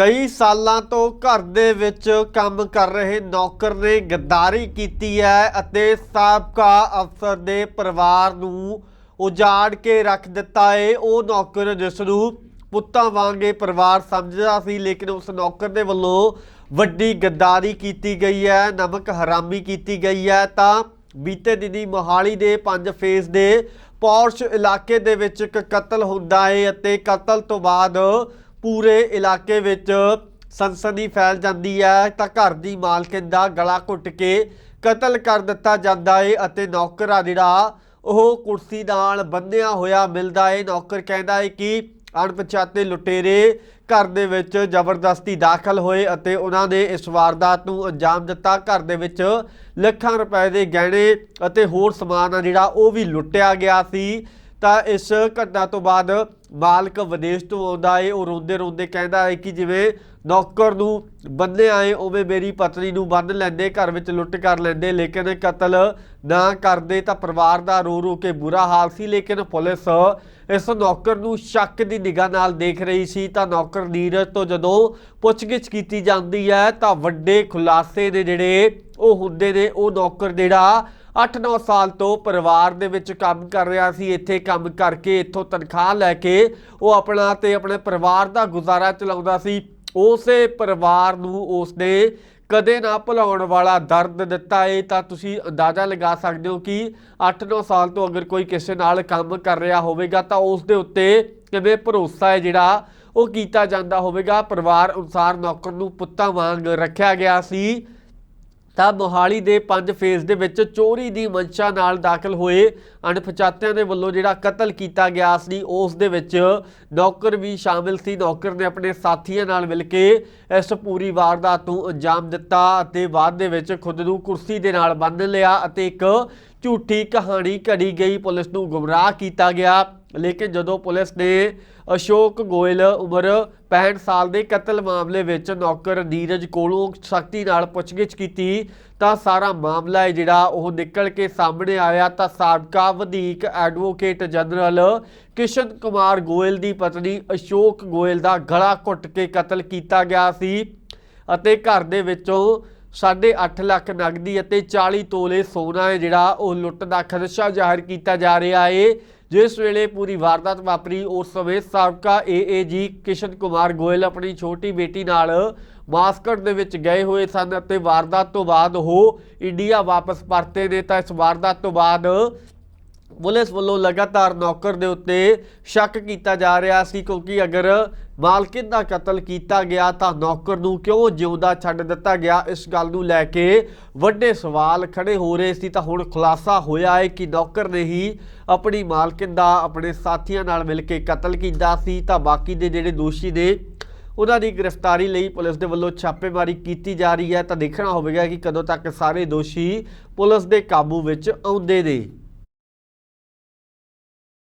ਕਈ ਸਾਲਾਂ ਤੋਂ ਘਰ ਦੇ ਵਿੱਚ ਕੰਮ ਕਰ ਰਹੇ ਨੌਕਰ ਨੇ ਗੱਦਾਰੀ ਕੀਤੀ ਹੈ ਅਤੇ ਸਾਬਕਾ ਅਫਸਰ ਦੇ ਪਰਿਵਾਰ ਨੂੰ ਉਜਾੜ ਕੇ ਰੱਖ ਦਿੱਤਾ ਏ। ਉਹ ਨੌਕਰ ਜਿਸ ਨੂੰ ਪੁੱਤਾਂ ਵਾਂਗੇ ਪਰਿਵਾਰ ਸਮਝਦਾ ਸੀ, ਲੇਕਿਨ ਉਸ ਨੌਕਰ ਦੇ ਵੱਲੋਂ ਵੱਡੀ ਗੱਦਾਰੀ ਕੀਤੀ ਗਈ ਹੈ, ਨਮਕ ਹਰਾਮੀ ਕੀਤੀ ਗਈ ਹੈ। ਤਾਂ ਬੀਤੇ ਦਿਨੀ ਮੋਹਾਲੀ ਦੇ ਪੰਜ ਫੇਸ ਦੇ ਪੌਰਸ਼ ਇਲਾਕੇ ਦੇ ਵਿੱਚ ਇੱਕ ਕਤਲ ਹੁੰਦਾ ਏ ਅਤੇ ਕਤਲ ਤੋਂ ਬਾਅਦ ਪੂਰੇ ਇਲਾਕੇ ਵਿੱਚ ਸਨਸਨੀ ਫੈਲ ਜਾਂਦੀ ਹੈ, ਤਾਂ ਘਰ ਦੀ ਮਾਲਕਿਨ ਦਾ ਗਲਾ ਘੁੱਟ ਕੇ ਕਤਲ ਕਰ ਦਿੱਤਾ ਜਾਂਦਾ ਹੈ ਅਤੇ ਨੌਕਰ ਆ ਜਿਹੜਾ ਉਹ ਕੁਰਸੀ ਨਾਲ ਬੰਨਿਆ ਹੋਇਆ ਮਿਲਦਾ ਏ। ਨੌਕਰ ਕਹਿੰਦਾ ਹੈ ਕਿ ਅਣਪਛਾਤੇ ਲੁਟੇਰੇ ਘਰ ਦੇ ਵਿੱਚ ਜ਼ਬਰਦਸਤੀ ਦਾਖਲ ਹੋਏ ਅਤੇ ਉਹਨਾਂ ਨੇ ਇਸ ਵਾਰਦਾਤ ਨੂੰ ਅੰਜਾਮ ਦਿੱਤਾ। ਘਰ ਦੇ ਵਿੱਚ ਲੱਖਾਂ ਰੁਪਏ ਦੇ ਗਹਿਣੇ ਅਤੇ ਹੋਰ ਸਮਾਨ ਆ ਜਿਹੜਾ ਉਹ ਵੀ ਲੁੱਟਿਆ ਗਿਆ ਸੀ। ਤਾਂ ਇਸ ਘਟਨਾ ਤੋਂ ਬਾਅਦ ਮਾਲਕ ਵਿਦੇਸ਼ ਤੋਂ ਆਉਂਦਾ ਏ, ਉਹ ਰੋਂਦੇ ਰੋਂਦੇ ਕਹਿੰਦਾ ਏ ਕਿ ਜਿਵੇਂ ਨੌਕਰ ਨੂੰ ਬੰਨਿਆ ਏ ਉਵੇਂ ਮੇਰੀ ਪਤਨੀ ਨੂੰ ਬੰਨ ਲੈਂਦੇ, ਘਰ ਵਿੱਚ ਲੁੱਟ ਕਰ ਲੈਂਦੇ, ਲੇਕਿਨ ਕਤਲ ਨਾ ਕਰਦੇ ਤਾਂ ਪਰਿਵਾਰ ਦਾ ਰੋ ਰੋ ਕੇ ਬੁਰਾ ਹਾਲ ਸੀ, ਲੇਕਿਨ ਪੁਲਿਸ ਇਸ ਨੌਕਰ ਨੂੰ ਸ਼ੱਕ ਦੀ ਨਿਗਾਹ ਨਾਲ ਦੇਖ ਰਹੀ ਸੀ। ਤਾਂ ਨੌਕਰ ਨੀਰਜ ਤੋਂ ਜਦੋਂ ਪੁੱਛਗਿੱਛ ਕੀਤੀ ਜਾਂਦੀ ਹੈ ਤਾਂ ਵੱਡੇ ਖੁਲਾਸੇ ਦੇ ਜਿਹੜੇ ਉਹ ਹੁੰਦੇ ਨੇ, ਉਹ ਨੌਕਰ ਜਿਹੜਾ 8-9 ਸਾਲ ਤੋਂ ਪਰਿਵਾਰ ਦੇ ਵਿੱਚ ਕੰਮ ਕਰ ਰਿਹਾ ਸੀ, ਇੱਥੇ ਕੰਮ ਕਰਕੇ ਇੱਥੋਂ ਤਨਖਾਹ ਲੈ ਕੇ ਉਹ ਆਪਣਾ ਤੇ ਆਪਣੇ ਪਰਿਵਾਰ ਦਾ ਗੁਜ਼ਾਰਾ ਚਲਾਉਂਦਾ ਸੀ। ਉਸੇ ਪਰਿਵਾਰ ਨੂੰ ਉਸਨੇ ਕਦੇ ਨਾ ਭੁਲਾਉਣ ਵਾਲਾ ਦਰਦ ਦਿੱਤਾ। ਏ ਤਾਂ ਤੁਸੀਂ ਅੰਦਾਜ਼ਾ ਲਗਾ ਸਕਦੇ ਹੋ ਕਿ 8-9 ਸਾਲ ਤੋਂ ਅਗਰ ਕੋਈ ਕਿਸੇ ਨਾਲ ਕੰਮ ਕਰ ਰਿਹਾ ਹੋਵੇਗਾ ਤਾਂ ਉਸ ਦੇ ਉੱਤੇ ਕਿਵੇਂ ਭਰੋਸਾ ਹੈ ਜਿਹੜਾ ਉਹ ਕੀਤਾ ਜਾਂਦਾ ਹੋਵੇਗਾ। ਪਰਿਵਾਰ ਅਨੁਸਾਰ ਨੌਕਰ ਨੂੰ ਪੁੱਤਾਂ ਵਾਂਗ ਰੱਖਿਆ ਗਿਆ ਸੀ। ਤਾਂ ਮੋਹਾਲੀ ਦੇ ਪੰਜ ਫੇਜ਼ ਦੇ ਵਿੱਚ ਚੋਰੀ ਦੀ ਮਨਸ਼ਾ ਨਾਲ ਦਾਖਲ ਹੋਏ ਅਣਪਛਾਤਿਆਂ ਦੇ ਵੱਲੋਂ ਜਿਹੜਾ ਕਤਲ ਕੀਤਾ ਗਿਆ ਸੀ, ਉਸ ਦੇ ਵਿੱਚ ਨੌਕਰ ਵੀ ਸ਼ਾਮਿਲ ਸੀ। ਨੌਕਰ ਨੇ ਆਪਣੇ ਸਾਥੀਆਂ ਨਾਲ ਮਿਲ ਕੇ ਇਸ ਪੂਰੀ ਵਾਰਦਾਤ ਨੂੰ ਅੰਜਾਮ ਦਿੱਤਾ ਅਤੇ ਬਾਅਦ ਦੇ ਵਿੱਚ ਖੁਦ ਨੂੰ ਕੁਰਸੀ ਦੇ ਨਾਲ ਬੰਨ੍ਹ ਲਿਆ ਅਤੇ ਇੱਕ ਝੂਠੀ ਕਹਾਣੀ ਘੜੀ ਗਈ, ਪੁਲਿਸ ਨੂੰ ਗੁੰਮਰਾਹ ਕੀਤਾ ਗਿਆ। ਲੇਕਿਨ ਜਦੋਂ ਪੁਲਿਸ ਨੇ ਅਸ਼ੋਕ ਗੋਇਲ ਉਮਰ 65 ਸਾਲ ਦੇ ਕਤਲ ਮਾਮਲੇ ਵਿੱਚ ਨੌਕਰ ਨੀਰਜ ਕੋਲੋਂ ਸਖਤੀ ਨਾਲ ਪੁੱਛਗਿੱਛ ਕੀਤੀ, ਤਾਂ ਸਾਰਾ ਮਾਮਲਾ ਹੈ ਜਿਹੜਾ ਉਹ ਨਿਕਲ ਕੇ ਸਾਹਮਣੇ ਆਇਆ। ਤਾਂ ਸਾਬਕਾ ਵਧੀਕ ਐਡਵੋਕੇਟ ਜਨਰਲ ਕਿਸ਼ਨ ਕੁਮਾਰ ਗੋਇਲ ਦੀ ਪਤਨੀ ਅਸ਼ੋਕ ਗੋਇਲ ਦਾ ਗਲਾ ਘੁੱਟ ਕੇ ਕਤਲ ਕੀਤਾ ਗਿਆ ਸੀ ਅਤੇ ਘਰ ਦੇ ਵਿੱਚੋਂ 8.5 ਲੱਖ ਨਗਦੀ ਅਤੇ 40 ਤੋਲੇ ਸੋਨਾ ਹੈ ਜਿਹੜਾ ਉਹ ਲੁੱਟ ਦਾ ਖਦਸ਼ਾ ਜ਼ਾਹਿਰ ਕੀਤਾ ਜਾ ਰਿਹਾ ਹੈ ਜਿਸ ਵੇਲੇ ਪੂਰੀ ਵਾਰਦਾਤ ਵਾਪਰੀ, ਉਸ ਸਮੇਂ ਸਾਬਕਾ ਏਏਜੀ ਕਿਸ਼ਨ ਕੁਮਾਰ ਗੋਇਲ ਆਪਣੀ ਛੋਟੀ ਬੇਟੀ ਨਾਲ ਮਾਸਕਟ ਦੇ ਵਿੱਚ ਗਏ ਹੋਏ ਸਨ ਅਤੇ ਵਾਰਦਾਤ ਤੋਂ ਬਾਅਦ ਉਹ ਇੰਡੀਆ ਵਾਪਸ ਪਰਤੇ ਨੇ। ਤਾਂ ਇਸ ਵਾਰਦਾਤ ਤੋਂ ਬਾਅਦ ਪੁਲਿਸ ਵੱਲੋਂ ਲਗਾਤਾਰ ਨੌਕਰ ਦੇ ਉੱਤੇ ਸ਼ੱਕ ਕੀਤਾ ਜਾ ਰਿਹਾ ਸੀ, ਕਿਉਂਕਿ ਅਗਰ ਮਾਲਕਿਨ ਦਾ ਕਤਲ ਕੀਤਾ ਗਿਆ ਤਾਂ ਨੌਕਰ ਨੂੰ ਕਿਉਂ ਜਿਉਂਦਾ ਛੱਡ ਦਿੱਤਾ ਗਿਆ? ਇਸ ਗੱਲ ਨੂੰ ਲੈ ਕੇ ਵੱਡੇ ਸਵਾਲ ਖੜੇ ਹੋ ਰਹੇ ਸੀ। ਤਾਂ ਹੁਣ ਖੁਲਾਸਾ ਹੋਇਆ ਹੈ ਕਿ ਨੌਕਰ ਨੇ ਹੀ ਆਪਣੀ ਮਾਲਕਿਨ ਦਾ, ਆਪਣੇ ਸਾਥੀਆਂ ਨਾਲ ਮਿਲ ਕੇ ਕਤਲ ਕੀਤਾ ਸੀ। ਤਾਂ ਬਾਕੀ ਦੇ ਜਿਹੜੇ ਦੋਸ਼ੀ ਨੇ, ਉਹਨਾਂ ਦੀ ਗ੍ਰਿਫਤਾਰੀ ਲਈ ਪੁਲਿਸ ਦੇ ਵੱਲੋਂ ਛਾਪੇਮਾਰੀ ਕੀਤੀ ਜਾ ਰਹੀ ਹੈ। ਤਾਂ ਦੇਖਣਾ ਹੋਵੇਗਾ ਕਿ ਕਦੋਂ ਤੱਕ ਸਾਰੇ ਦੋਸ਼ੀ ਪੁਲਿਸ ਦੇ ਕਾਬੂ ਵਿੱਚ ਆਉਂਦੇ ਨੇ।